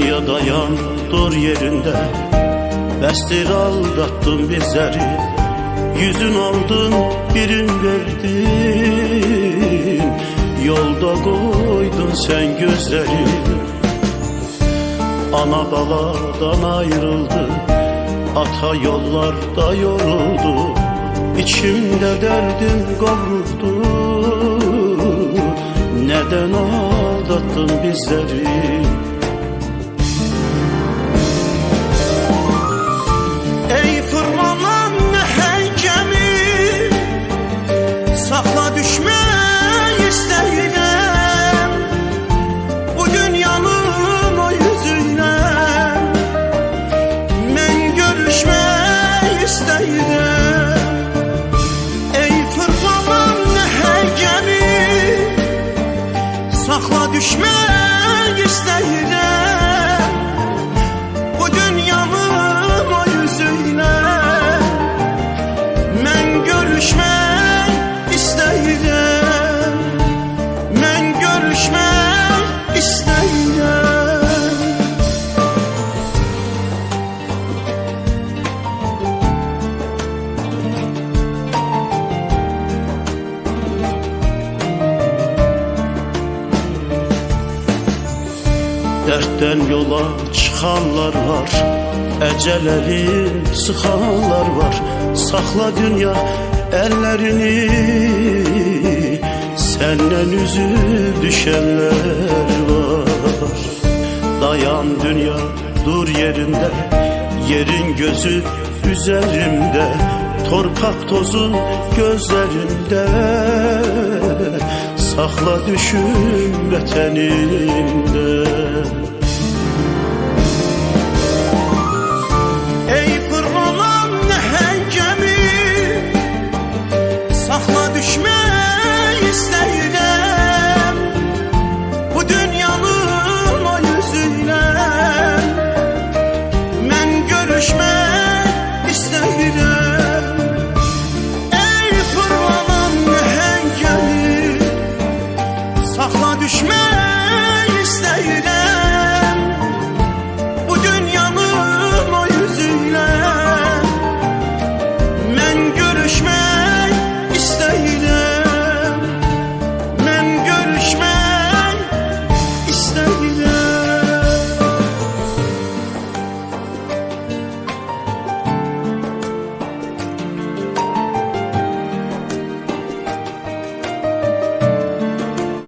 Dünya dayan dur yerinde. Bestir aldattın bizleri Yüzün aldın birin verdin. Yolda koydun sen gözleri. Ana baladan ayrıldı Ata yollarda yoruldu. İçimde derdim kavruldu Neden aldattın bizleri düşme Dertten yola çıkanlar var Eceleri sıkanlar var. Sakla dünya ellerini Senden üzü düşenler var. Dayan dünya dur yerinde Yerin gözü üzerimde. Torpak tozu gözlerinde Sakla düşün beteninde